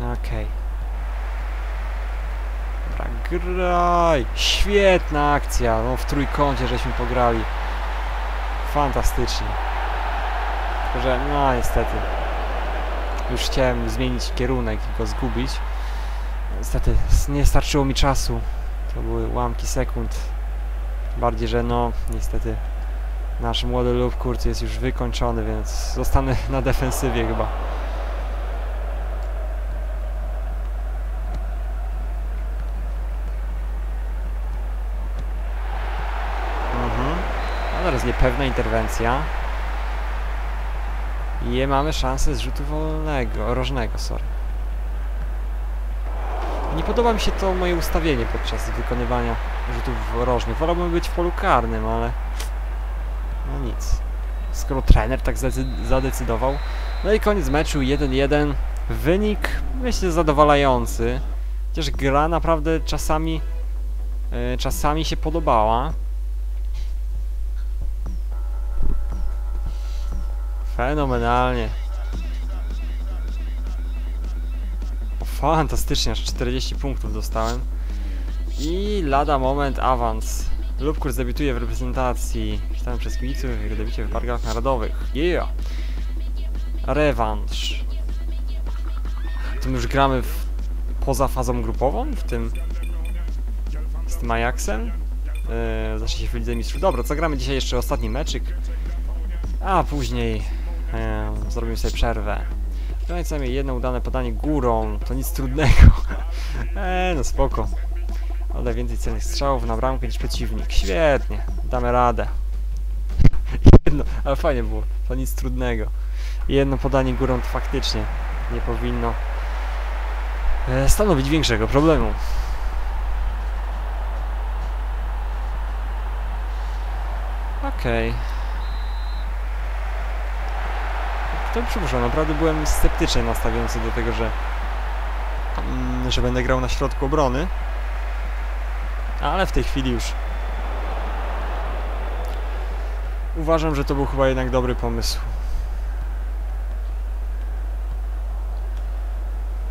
Okej. Dobra, graj! Świetna akcja! No w trójkącie żeśmy pograli. Fantastycznie. Tylko, że no niestety. Już chciałem zmienić kierunek i go zgubić. Niestety nie starczyło mi czasu. To były ułamki sekund. Bardziej, że no niestety nasz młody Lubkurt jest już wykończony, więc zostanę na defensywie chyba. Mhm. A teraz niepewna interwencja. I mamy szansę z rzutu wolnego, rożnego, sorry. Nie podoba mi się to moje ustawienie podczas wykonywania rzutów rożnych. Wolałbym być w polu karnym, ale... No nic. Skoro trener tak zadecydował. No i koniec meczu 1-1. Wynik myślę zadowalający. Chociaż gra naprawdę czasami... e, czasami się podobała. Fenomenalnie. Fantastycznie, aż 40 punktów dostałem. I lada moment awans. Lubkur debiutuje w reprezentacji. Czytałem przez kibiców jego debiucie w barwach narodowych. Yeah! Rewanż. Tym już gramy w, poza fazą grupową, w tym z tym Ajaxem. Yy, zacznie się w Lidze Mistrzów. Dobra, co gramy dzisiaj jeszcze ostatni meczyk. A później zrobimy sobie przerwę. No i co najmniej jedno udane podanie górą, to nic trudnego. Eee, no spoko. Ale więcej celnych strzałów na bramkę niż przeciwnik. Świetnie, damy radę. Jedno, ale fajnie było, to nic trudnego. Jedno podanie górą to faktycznie nie powinno e, stanowić większego problemu. Okej. To przypuszczam, naprawdę byłem sceptycznie nastawiony do tego, że, mm, że będę grał na środku obrony. Ale w tej chwili już uważam, że to był chyba jednak dobry pomysł.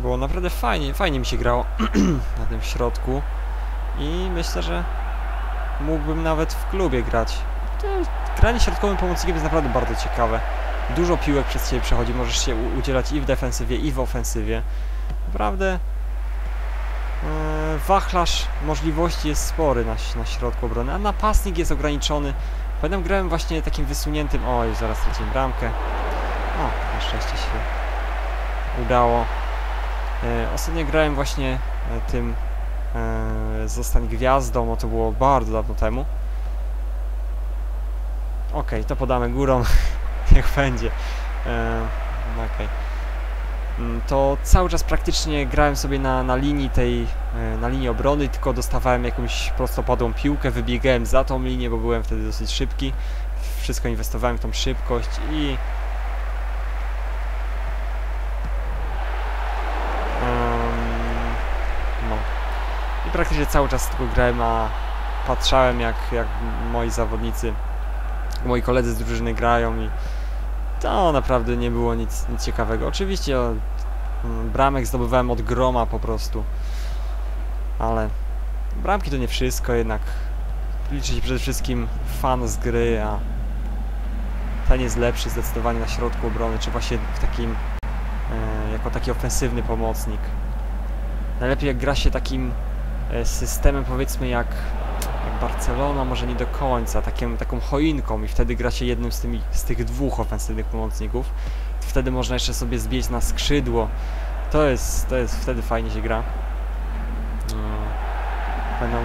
Było naprawdę fajnie, fajnie mi się grało na tym środku i myślę, że mógłbym nawet w klubie grać. Granie środkowym pomocnikiem jest naprawdę bardzo ciekawe. Dużo piłek przez Ciebie przechodzi, możesz się udzielać i w defensywie, i w ofensywie. Naprawdę e, wachlarz możliwości jest spory na, na środku obrony, a napastnik jest ograniczony. Pamiętam, grałem właśnie takim wysuniętym... Oj, zaraz straciłem bramkę. O, na szczęście się udało. E, ostatnio grałem właśnie e, tym e, Zostań Gwiazdą, no to było bardzo dawno temu. Okej, to podamy górą. Niech będzie. E, Okej. Mm, To cały czas praktycznie grałem sobie na, na linii tej, e, na linii obrony, tylko dostawałem jakąś prostopadłą piłkę, wybiegałem za tą linię, bo byłem wtedy dosyć szybki. Wszystko inwestowałem w tą szybkość i no. I praktycznie cały czas tylko grałem, a patrzałem jak, jak moi zawodnicy, moi koledzy z drużyny grają i to naprawdę nie było nic, nic ciekawego. Oczywiście mm, bramek zdobywałem od groma po prostu, ale bramki to nie wszystko, jednak liczy się przede wszystkim fan z gry, a ten jest lepszy zdecydowanie na środku obrony, czy właśnie w takim e, jako taki ofensywny pomocnik. Najlepiej jak gra się takim e, systemem powiedzmy jak, jak Barcelona, może nie do końca, takim, taką choinką i wtedy gra się jednym z, tymi, z tych dwóch ofensywnych pomocników. Wtedy można jeszcze sobie zbieć na skrzydło. To jest, to jest wtedy fajnie się gra. No, Będą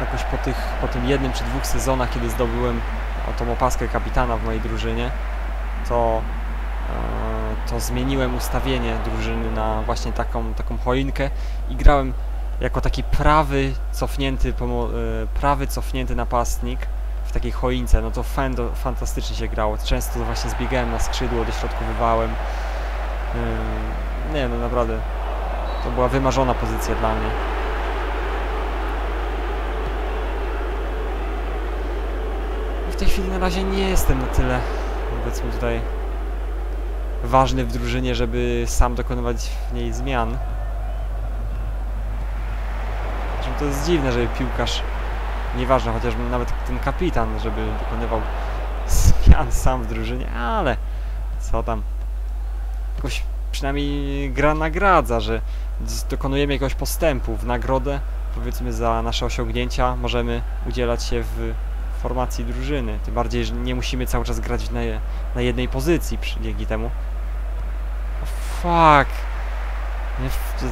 jakoś po, tych, po tym jednym czy dwóch sezonach, kiedy zdobyłem o tą opaskę kapitana w mojej drużynie, to e, to zmieniłem ustawienie drużyny na właśnie taką, taką choinkę i grałem jako taki prawy cofnięty, e, prawy cofnięty napastnik w takiej choince, no to fan, to fantastycznie się grało. Często właśnie zbiegałem na skrzydło, dośrodkowywałem. Nie no naprawdę, to była wymarzona pozycja dla mnie. W tej chwili na razie nie jestem na tyle, powiedzmy tutaj ważny w drużynie, żeby sam dokonywać w niej zmian. Zresztą to jest dziwne, żeby piłkarz, nieważne, chociaż nawet ten kapitan, żeby dokonywał zmian sam w drużynie, ale co tam. Jakoś przynajmniej gra nagradza, że dokonujemy jakiegoś postępu w nagrodę, powiedzmy za nasze osiągnięcia, możemy udzielać się w formacji drużyny. Tym bardziej, że nie musimy cały czas grać na, na jednej pozycji dzięki temu. O, fuck!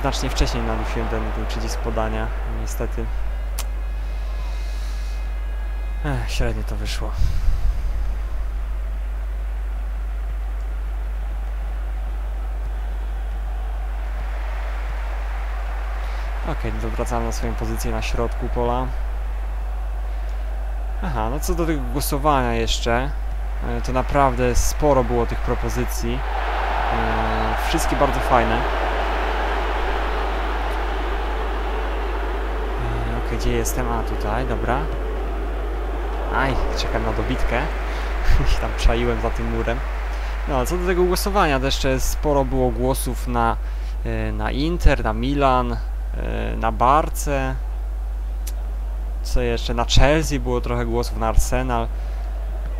Znacznie wcześniej nadusiłem ten, ten przycisk podania. Niestety. Ech, średnio to wyszło. Okej, okay, wracamy na swoją pozycję na środku pola. Aha, no co do tego głosowania jeszcze, e, to naprawdę sporo było tych propozycji. E, Wszystkie bardzo fajne. Okej, gdzie jestem? A, tutaj, dobra. Aj, czekam na dobitkę. tam czaiłem za tym murem. No, co do tego głosowania, to jeszcze sporo było głosów na, e, na Inter, na Milan, e, na Barce. Co jeszcze? Na Chelsea było trochę głosów, na Arsenal.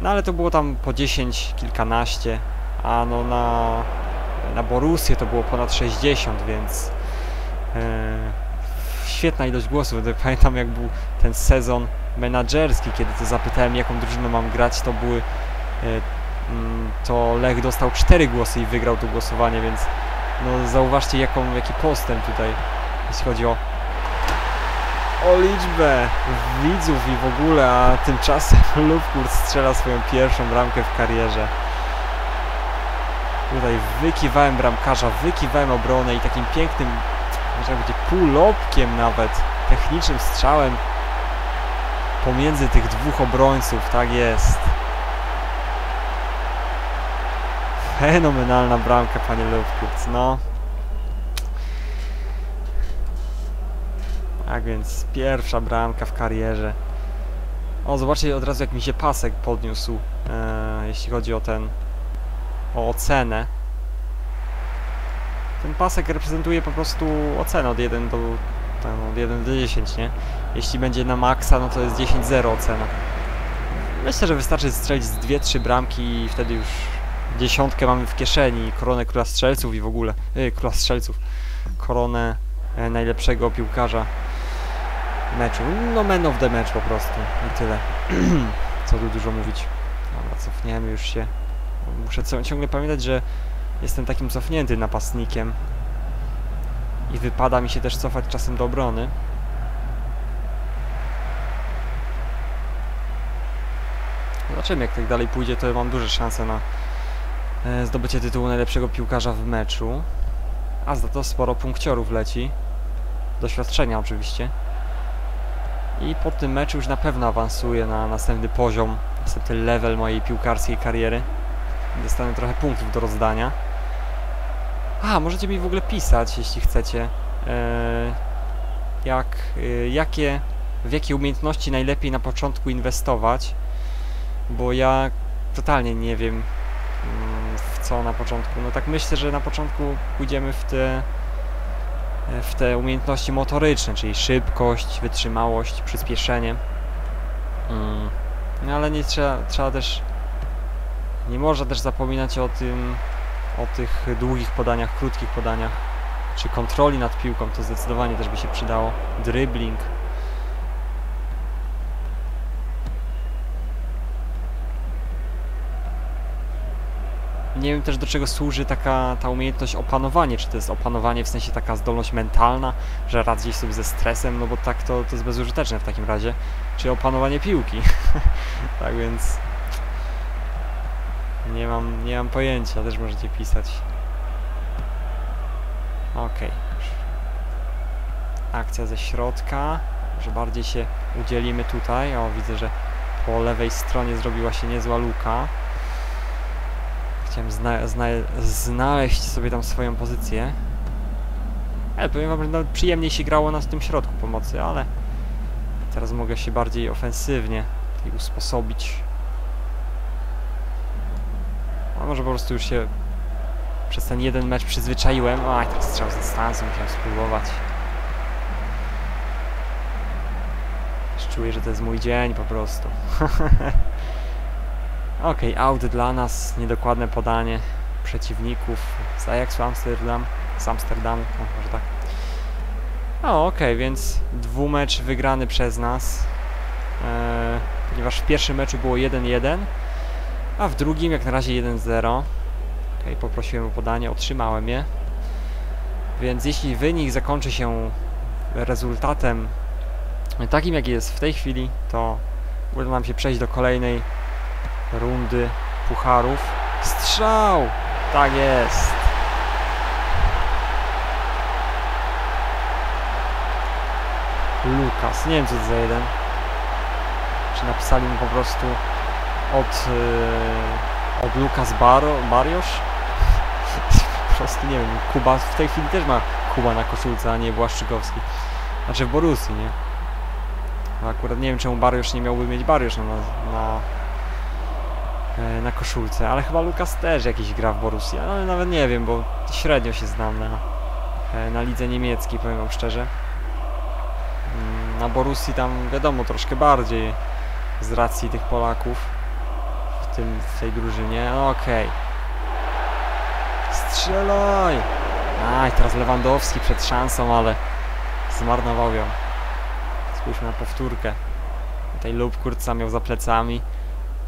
No ale to było tam po 10, kilkanaście. A no na, na Borussię to było ponad 60, więc e, świetna ilość głosów. Pamiętam jak był ten sezon menadżerski, kiedy to zapytałem jaką drużynę mam grać, to były e, mm, to Lech dostał 4 głosy i wygrał to głosowanie, więc no zauważcie jaką, jaki postęp tutaj, jeśli chodzi o o liczbę widzów i w ogóle, a tymczasem Lufkurt strzela swoją pierwszą bramkę w karierze. Tutaj wykiwałem bramkarza, wykiwałem obronę i takim pięknym, można powiedzieć półlobkiem nawet, technicznym strzałem pomiędzy tych dwóch obrońców, tak jest. Fenomenalna bramka, panie Lufkurt, no. Tak więc pierwsza bramka w karierze. O, zobaczcie od razu jak mi się pasek podniósł, e, jeśli chodzi o ten, o ocenę. Ten pasek reprezentuje po prostu ocenę od 1 do, tam, od 1 do 10, nie? Jeśli będzie na maksa, no to jest 10-0 ocena. Myślę, że wystarczy strzelić z 2-3 bramki i wtedy już dziesiątkę mamy w kieszeni, koronę króla strzelców i w ogóle, yy, króla strzelców, koronę e, najlepszego piłkarza meczu. No man of the match po prostu i tyle. Co tu dużo mówić. Dobra, cofniemy już się. Muszę ciągle pamiętać, że jestem takim cofniętym napastnikiem i wypada mi się też cofać czasem do obrony. Zobaczymy, jak tak dalej pójdzie, to mam duże szanse na e, zdobycie tytułu najlepszego piłkarza w meczu. A za to sporo punkciorów leci. Doświadczenia oczywiście. I po tym meczu już na pewno awansuję na następny poziom, następny level mojej piłkarskiej kariery. Dostanę trochę punktów do rozdania. A, możecie mi w ogóle pisać, jeśli chcecie, e, jak, e, jakie, w jakie umiejętności najlepiej na początku inwestować, bo ja totalnie nie wiem mm, w co na początku. No tak myślę, że na początku pójdziemy w te w te umiejętności motoryczne, czyli szybkość, wytrzymałość, przyspieszenie. Mm. No ale nie trzeba, trzeba też nie można też zapominać o tym o tych długich podaniach, krótkich podaniach czy kontroli nad piłką, to zdecydowanie też by się przydało. Dribbling. Nie wiem też do czego służy taka ta umiejętność opanowanie, czy to jest opanowanie w sensie taka zdolność mentalna, że radzić sobie ze stresem, no bo tak to, to jest bezużyteczne w takim razie, czy opanowanie piłki. tak więc nie mam, nie mam pojęcia, też możecie pisać. Okej. Akcja ze środka, że bardziej się udzielimy tutaj. O, widzę, że po lewej stronie zrobiła się niezła luka. Chciałem zna zna znaleźć sobie tam swoją pozycję. Ale powiem wam, że nawet przyjemniej się grało na tym środku pomocy, ale teraz mogę się bardziej ofensywnie usposobić. A może po prostu już się przez ten jeden mecz przyzwyczaiłem. Oj, ten strzał z dystansu musiałem spróbować. Już czuję, że to jest mój dzień po prostu. Okej, out dla nas, niedokładne podanie przeciwników z Ajaxu Amsterdam, z Amsterdamu, może tak. O, okej, więc dwumecz wygrany przez nas, e, ponieważ w pierwszym meczu było 1-1, a w drugim jak na razie 1-0. Okej, poprosiłem o podanie, otrzymałem je. Więc jeśli wynik zakończy się rezultatem takim, jaki jest w tej chwili, to uda nam się przejść do kolejnej rundy pucharów. Strzał! Tak jest! Lukas, nie wiem co to za jeden. Czy napisali mu po prostu od, yy, od Lukas Baro, Bariosz? po prostu nie wiem, Kuba w tej chwili też ma Kuba na koszulce, a nie Błaszczykowski. Znaczy w Borussii, nie? No akurat nie wiem czemu Bariosz nie miałby mieć Bariosz na, na, e, na koszulce, ale chyba Lukas też jakiś gra w Borussii, ale nawet nie wiem, bo średnio się znam na, e, na lidze niemieckiej, powiem wam szczerze. Mm, Na Borussii tam wiadomo troszkę bardziej z racji tych Polaków w tym w tej drużynie. Okej. Strzelaj! Aj, teraz Lewandowski przed szansą, ale zmarnował ją. Spójrzmy na powtórkę. Tutaj Lubkurca miał za plecami.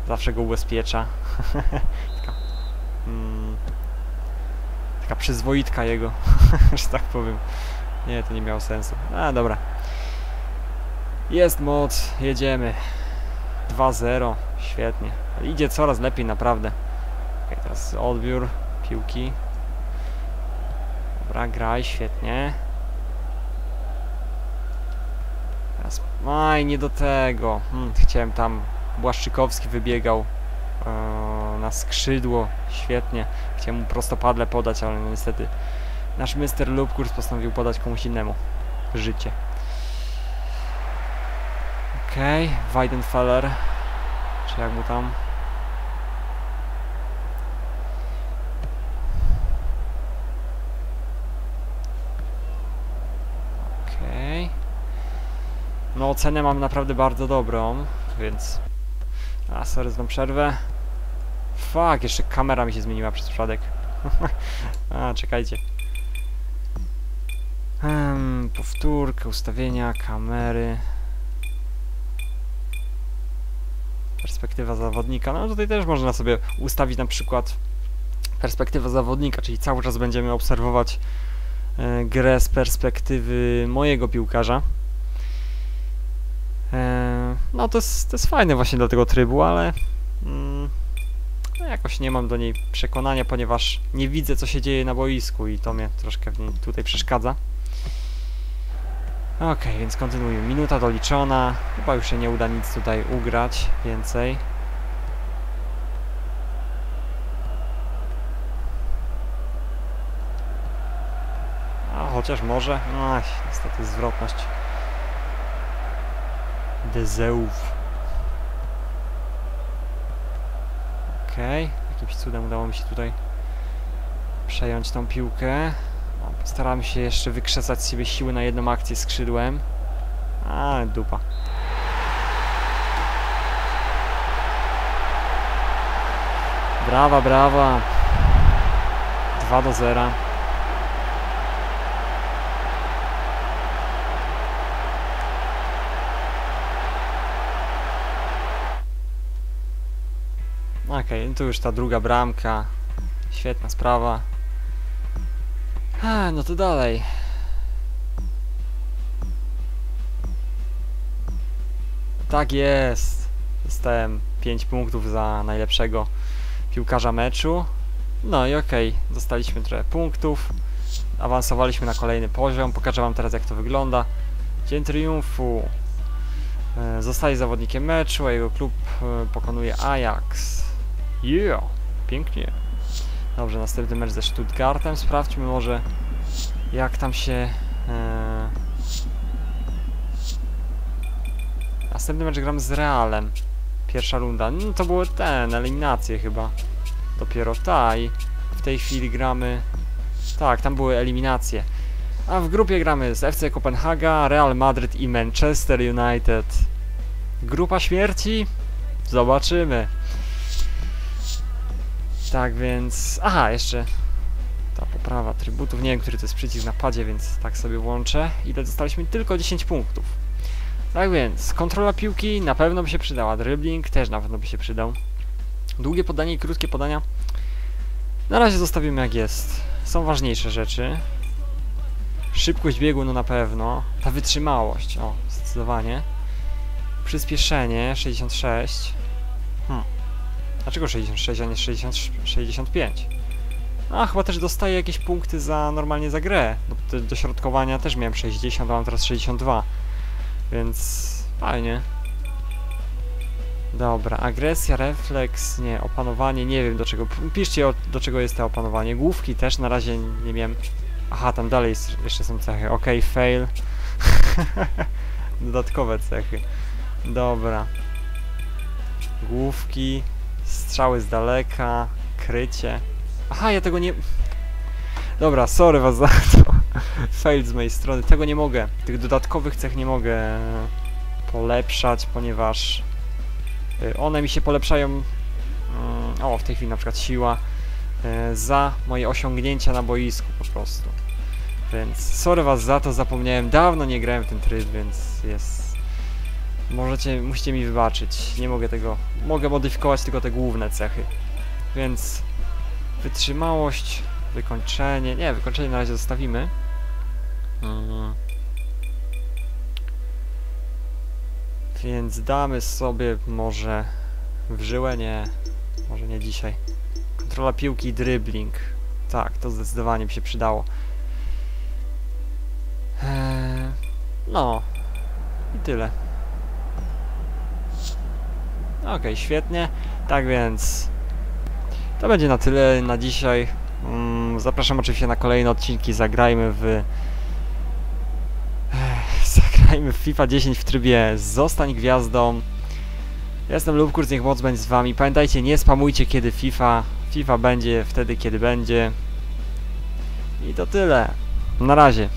Zawsze go ubezpiecza. taka, mm, taka przyzwoitka jego, że tak powiem. Nie, to nie miało sensu. A, dobra. Jest moc, jedziemy. 2-0, świetnie. Idzie coraz lepiej, naprawdę. Okay, teraz odbiór piłki. Dobra, graj, świetnie. Teraz, aj, nie do tego. Hmm, chciałem tam, Błaszczykowski wybiegał e, na skrzydło, świetnie. Chciałem mu prostopadle podać, ale niestety nasz Mr. Lubkurs postanowił podać komuś innemu życie. Okej, okay, Weidenfeller. Czy jak mu tam? Okej. Okay. No ocenę mam naprawdę bardzo dobrą, więc... A, sorry za przerwę. Fuck, jeszcze kamera mi się zmieniła przez przypadek. A, czekajcie. Hmm, powtórkę, ustawienia, kamery. Perspektywa zawodnika. No tutaj też można sobie ustawić na przykład perspektywę zawodnika, czyli cały czas będziemy obserwować e, grę z perspektywy mojego piłkarza. E, no to jest, to jest fajne właśnie dla tego trybu, ale mm, no jakoś nie mam do niej przekonania, ponieważ nie widzę co się dzieje na boisku i to mnie troszkę w niej tutaj przeszkadza. Okay, więc kontynuujemy. Minuta doliczona. Chyba już się nie uda nic tutaj ugrać więcej. A chociaż może. No, niestety zwrotność. Dezeów. Okay. jakimś cudem udało mi się tutaj przejąć tą piłkę. Staramy się jeszcze wykrzesać z siebie siły na jedną akcję skrzydłem. A, dupa. Brawa, brawa. 2 do 0. Okej, okay, tu już ta druga bramka. Świetna sprawa. No to dalej. Tak jest. Dostałem 5 punktów za najlepszego piłkarza meczu. No i okej, okay. dostaliśmy trochę punktów. Awansowaliśmy na kolejny poziom. Pokażę wam teraz jak to wygląda. Dzień triumfu. E, zostaje zawodnikiem meczu, a jego klub e, pokonuje Ajax. Yeah! Pięknie. Dobrze, następny mecz ze Stuttgartem. Sprawdźmy może jak tam się... E... Następny mecz gram z Realem. Pierwsza runda. No to były ten, eliminacje chyba. Dopiero ta i w tej chwili gramy... Tak, tam były eliminacje. A w grupie gramy z FC Kopenhaga, Real Madrid i Manchester United. Grupa śmierci? Zobaczymy. Tak więc... Aha, jeszcze ta poprawa trybutów. Nie wiem, który to jest przycisk na padzie, więc tak sobie włączę. Ile dostaliśmy? Tylko 10 punktów. Tak więc, kontrola piłki na pewno by się przydała. Dribbling też na pewno by się przydał. Długie podanie i krótkie podania. Na razie zostawimy jak jest. Są ważniejsze rzeczy. Szybkość biegu, no na pewno. Ta wytrzymałość, o, zdecydowanie. Przyspieszenie 66. Hmm. Dlaczego 66, a nie 60, 65? A, chyba też dostaję jakieś punkty za normalnie za grę. Do, do, do środkowania też miałem 60, a mam teraz 62. Więc fajnie. Dobra, agresja, refleks, nie, opanowanie, nie wiem do czego. Piszcie o, do czego jest to opanowanie. Główki też na razie nie wiem. Aha, tam dalej jest, jeszcze są cechy. Ok, fail. Dodatkowe cechy. Dobra. Główki, strzały z daleka, krycie. Aha, ja tego nie... Dobra, sorry was za to. Fail z mojej strony. Tego nie mogę. Tych dodatkowych cech nie mogę polepszać, ponieważ y, one mi się polepszają... mm, O, w tej chwili na przykład siła y, za moje osiągnięcia na boisku po prostu. Więc sorry was za to, zapomniałem. Dawno nie grałem w ten tryb, więc jest... Możecie, musicie mi wybaczyć. Nie mogę tego... Mogę modyfikować tylko te główne cechy. Więc wytrzymałość, wykończenie. Nie, wykończenie na razie zostawimy. Mm. Więc damy sobie może w żyłę, nie, może nie dzisiaj. Kontrola piłki i dribbling. Tak, to zdecydowanie by się przydało. Eee, no. I tyle. Okej, świetnie. Tak więc to będzie na tyle na dzisiaj. Mm, zapraszam oczywiście na kolejne odcinki. Zagrajmy w. Zagrajmy w FIFA 10 w trybie Zostań gwiazdą. Jestem Lubkurs, niech moc będzie z wami. Pamiętajcie, nie spamujcie kiedy FIFA. FIFA będzie wtedy, kiedy będzie. I to tyle. Na razie.